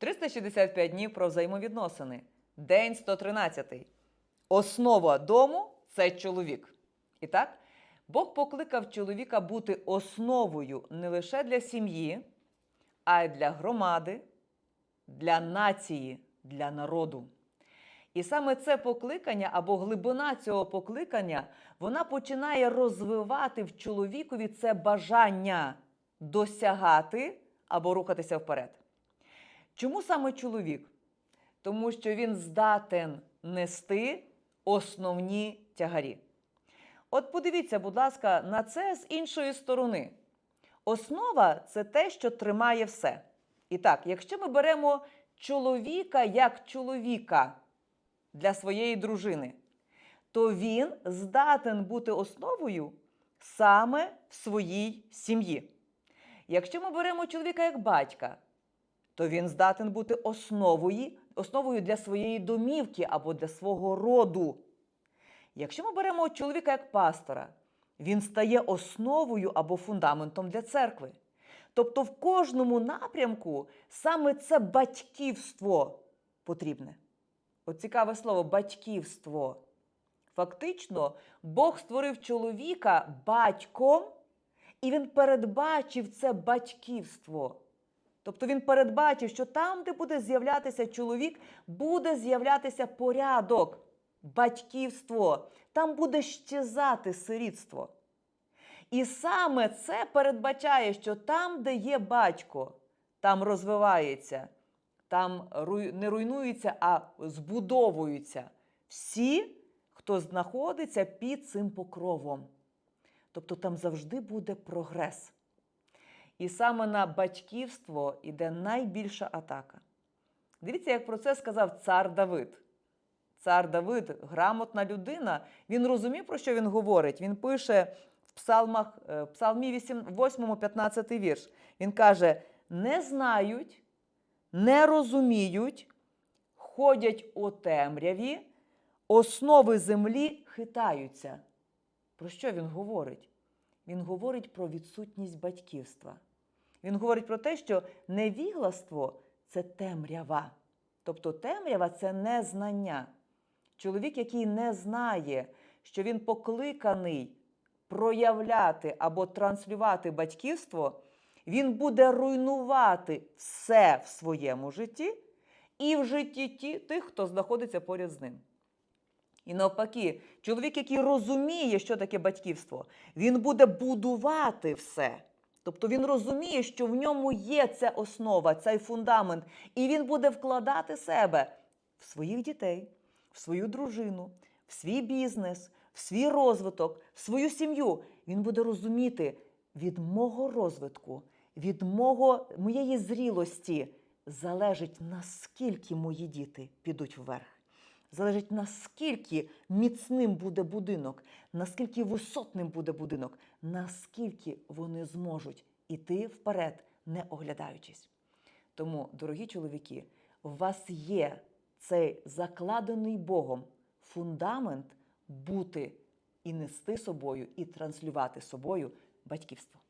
365 днів про взаємовідносини. День 113. Основа дому це чоловік. І так, Бог покликав чоловіка бути основою не лише для сім'ї, а й для громади, для нації, для народу. І саме це покликання або глибина цього покликання вона починає розвивати в чоловікові це бажання досягати або рухатися вперед. Чому саме чоловік? Тому що він здатен нести основні тягарі. От подивіться, будь ласка, на це з іншої сторони. Основа це те, що тримає все. І так, якщо ми беремо чоловіка як чоловіка для своєї дружини, то він здатен бути основою саме в своїй сім'ї. Якщо ми беремо чоловіка як батька, то він здатен бути основою, основою для своєї домівки або для свого роду. Якщо ми беремо чоловіка як пастора, він стає основою або фундаментом для церкви. Тобто в кожному напрямку саме це батьківство потрібне. От цікаве слово батьківство. Фактично, Бог створив чоловіка батьком, і він передбачив це батьківство. Тобто він передбачив, що там, де буде з'являтися чоловік, буде з'являтися порядок, батьківство, там буде щезати сирітство. І саме це передбачає, що там, де є батько, там розвивається, там не руйнуються, а збудовуються всі, хто знаходиться під цим покровом. Тобто там завжди буде прогрес. І саме на батьківство йде найбільша атака. Дивіться, як про це сказав цар Давид. Цар Давид, грамотна людина, він розумів, про що він говорить. Він пише в псалмах, е, в псалмі 8, 15 вірш. Він каже: не знають, не розуміють, ходять у темряві, основи землі хитаються. Про що він говорить? Він говорить про відсутність батьківства. Він говорить про те, що невігластво це темрява. Тобто темрява це незнання. Чоловік, який не знає, що він покликаний проявляти або транслювати батьківство, він буде руйнувати все в своєму житті і в житті ті- тих, хто знаходиться поряд з ним. І навпаки, чоловік, який розуміє, що таке батьківство, він буде будувати все. Тобто він розуміє, що в ньому є ця основа, цей фундамент, і він буде вкладати себе в своїх дітей, в свою дружину, в свій бізнес, в свій розвиток, в свою сім'ю. Він буде розуміти від мого розвитку, від мого, моєї зрілості залежить, наскільки мої діти підуть вверх. Залежить, наскільки міцним буде будинок, наскільки висотним буде будинок, наскільки вони зможуть іти вперед, не оглядаючись. Тому, дорогі чоловіки, у вас є цей закладений Богом фундамент бути і нести собою, і транслювати собою батьківство.